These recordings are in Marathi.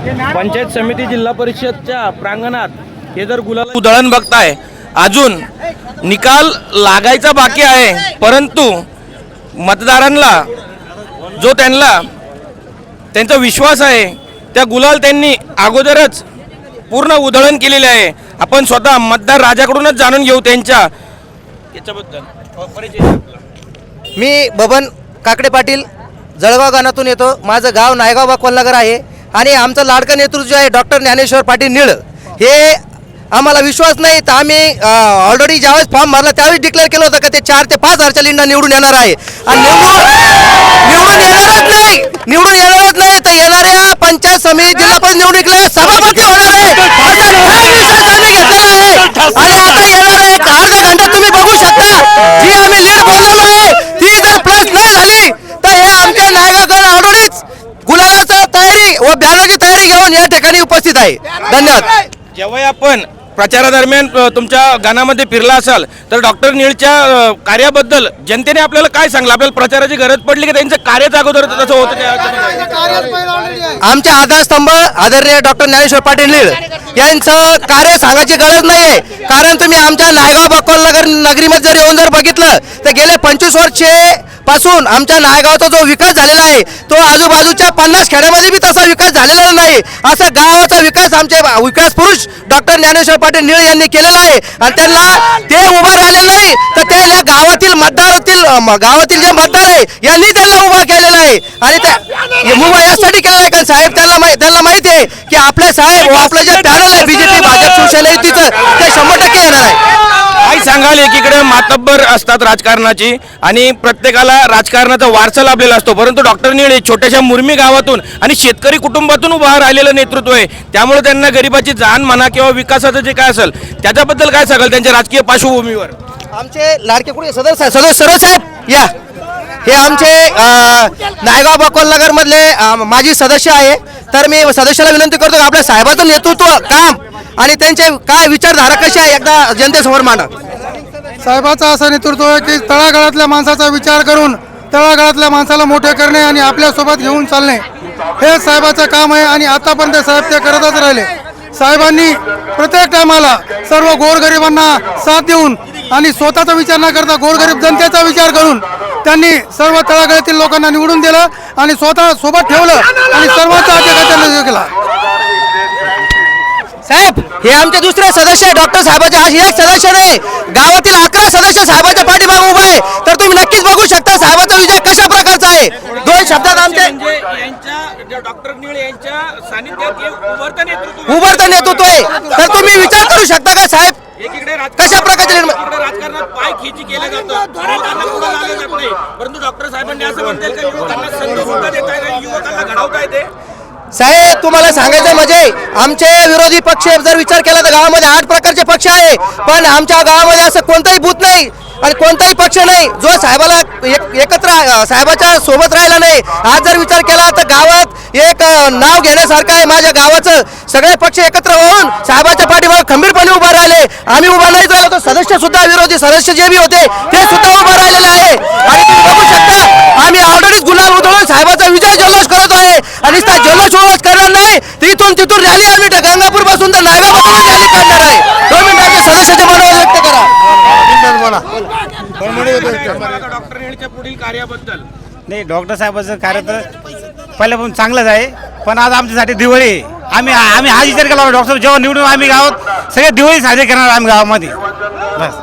पंचायत समिती जिल्हा परिषदच्या प्रांगणात हे जर गुलाल उधळण बघताय. अजून निकाल लागायचा बाकी आहे परंतु मतदारांना जो त्यांना त्यांचा विश्वास आहे त्या गुलाल त्यांनी अगोदरच पूर्ण उधळण केलेले आहे. आपण स्वतः मतदार राजाकडूनच जाणून घेऊ त्यांच्या याच्याबद्दल. परिचय द्या आपला. मी बबन काकडे पाटील जळगाव गावातून येतो. माझं गाव नायगाव बाकवलनगर आहे. आणि आमचं लाडकं नेतृत्व जे आहे डॉक्टर ज्ञानेश्वर पाटील निळ हे आम्हाला विश्वास नाही तर आम्ही ऑलरेडी ज्यावेळेस फॉर्म भरला त्यावेळेस डिक्लेअर केलं होतं का ते चार ते पाच हजारच्या लिंडा निवडून येणार आहे. आणि निवडून निवडून येणारच नाही. निवडून येणारच नाही तर येणाऱ्या पंचायत समिती जिल्हा परिषद निवडणुकीला सभापती होणार आहे असा ठाम विश्वास आम्ही घेतलेला आहे आणि आता येणार आहे एक अर्धा घंटा तुम्ही बघू शकता जी आम्ही लीड बोललेलो आहे ती जर प्लस नाही झाली तर हे आमच्या नायगाकडे आवडीच गुलाबाचा तयारी व बॅनरची तयारी घेऊन या ठिकाणी उपस्थित आहे. धन्यवाद. जेव्हा आपण प्रचारादरम्यान तुमच्या गाण्यामध्ये फिरला असाल तर डॉक्टर निळच्या कार्याबद्दल जनतेने आपल्याला काय सांगलं? आपल्याला प्रचाराची गरज पडली की त्यांचं कार्यच अगोदर तसं होतं त्या- आमचे आधारस्तंभ आदरणीय डॉक्टर ज्ञानेश्वर पाटील नीळ यांचं कार्य सांगायची गरज नाही आहे कारण तुम्ही आमच्या नायगाव बकोल नगर नगरीमध्ये जर येऊन जर बघितलं तर गेले पंचवीस वर्षे पासून आमच्या नायगावचा जो विकास झालेला आहे तो आजूबाजूच्या पन्नास खेड्यामध्ये बी तसा विकास झालेला नाही. असा गावाचा विकास आमचे विकास पुरुष डॉक्टर ज्ञानेश्वर पाटील निळ यांनी केलेला आहे. आणि त्यांना ते उभं राहिले नाही तर त्या गावातील मतदारातील गावातील जे मतदार आहे यांनी त्यांना उभा केलेला आहे. आणि त्या उभा यासाठी केलेला आहे कारण साहेब त्यांना त्यांना माहिती आहे की आपले साहेब आपलं जे पॅनल आहे बीजेपी काय सांगाल एकीकडे मातब्बर असतात राजकारणाची आणि प्रत्येकाला राजकारणाचा वारसा लाभलेला असतो. परंतु डॉक्टर निळे छोट्याशा मुर्मी गावातून आणि शेतकरी कुटुंबातून उभा राहिलेलं नेतृत्व आहे. त्यामुळे त्यांना गरिबाची जाण म्हणा किंवा विकासाचं जे काय असेल त्याच्याबद्दल काय सांगाल त्यांच्या राजकीय पार्श्वभूमीवर? आमचे लाडके कुठे? सदस्य सदस्य सदस्य सरोज साहेब या. हे आमचे नायगाव बकोलनगर मधले माझी सदस्य आहे. तर मी सदस्याला विनंती करतो आपल्या साहेबाचं नेतृत्व काम आणि त्यांचे काय विचारधारा कशी आहे एकदा जनतेसमोर मांडा. साहेबाचा असं नेतृत्व आहे की तळागाळातल्या माणसाचा विचार करून तळागाळातल्या माणसाला मोठे करणे आणि आपल्यासोबत घेऊन चालणे. हे साहेबाचं काम आहे आणि आतापर्यंत साहेब ते करतच राहिले. साहेबांनी प्रत्येक टायमाला सर्व गोरगरिबांना साथ देऊन आणि स्वतःचा विचार न करता गोरगरीब जनतेचा विचार करून त्यांनी सर्व तळागाळातील लोकांना निवडून दिलं आणि स्वतः सोबत ठेवलं आणि सर्वांचा अधिकार त्यांनी केला हे आमचे दुसरे सदस्य डॉक्टर साहेबाचे हा एक सदस्य नाही. गावातील अकरा सदस्य साहेबाच्या पाठीमागे उभा आहे. तर तुम्ही नक्कीच बघू शकता साहेबाचा विजय कशा प्रकारचा आहे. दोन शब्दात आमचे म्हणजे डॉक्टर निळे यांच्या सानिध्यात उभरतं नेतृत्व आहे. तर तुम्ही विचार करू शकता का साहेब? एकीकडे कशा प्रकारचे एकीकडे राजकारणात पाय खिची केलं जातं युवकांना पुढे लागलं जात नाही. परंतु डॉक्टर साहेबांनी असं म्हणता येईल का युवकांना संधी सुद्धा देता येईल युवकांना घडवता येते. साहेब तुम्हाला सांगायचं म्हणजे आमचे विरोधी पक्ष जर विचार केला तर गावामध्ये आठ प्रकारचे पक्ष आहे. पण आमच्या गावामध्ये असं कोणताही भूत नाही आणि कोणताही पक्ष नाही जो साहेबाला एकत्र एक साहेबाच्या सोबत राहिला नाही. आज जर विचार केला तर गावात एक नाव घेण्यासारखं आहे माझ्या गावाचं. सगळे पक्ष एकत्र होऊन साहेबाच्या पाठीमागे खंबीरपणे उभा राहिले. आम्ही उभा नाही राहतो सदस्य सुद्धा विरोधी सदस्य जे बी होते ते सुद्धा उभा राहिलेले आहे. आणि तुम्ही बघू शकता आम्ही ऑलरेडी गुलाब उधळून साहेबाचा विजय जल्लोष करत आहे. आणि त्या जल्लोष करणार नाही. तर इथून तिथून रॅली आम्ही गंगापूरपासून तर नागापासून रॅली काढणार आहे. दोन मिनिटाचे सदस्याचे मनोबल व्यक्त करा. डॉक्टर निळच्या पुढील कार्याबद्दल. नाही डॉक्टर साहेबाचं कार्य तर पहिल्यापासून चांगलंच आहे. पण आज आमच्यासाठी दिवाळी आहे. आम्ही आम्ही हा विचार केला डॉक्टर जेव्हा निवडून आम्ही गावात सगळे दिवाळी साजरी करणार आम्ही गावामध्ये. बस.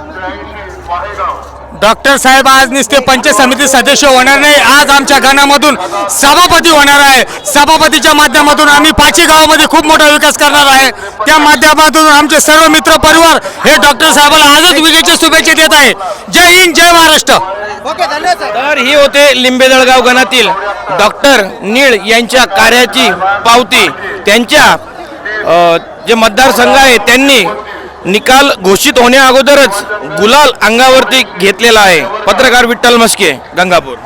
डॉक्टर साहेब आज नुसते पंचायत समिती सदस्य होणार नाही. आज आमच्या गाण्यामधून सभापती होणार आहे. सभापतीच्या माध्यमातून आम्ही पाचही गावामध्ये खूप मोठा विकास करणार आहे. त्या माध्यमातून आमचे सर्व मित्र परिवार हे डॉक्टर साहेबाला आजच विजयाच्या शुभेच्छा देत आहे. जय हिंद जय महाराष्ट्र. ओके धन्यवाद साहेब. तर ही होते लिंबेदळगाव गणातील डॉक्टर निळ यांच्या कार्याची पावती. त्यांच्या जे मतदारसंघ आहे त्यांनी निकाल घोषित होण्या अगोदरच गुलाल अंगावरती घेतलेला आहे. पत्रकार विठ्ठल मस्के गंगापूर.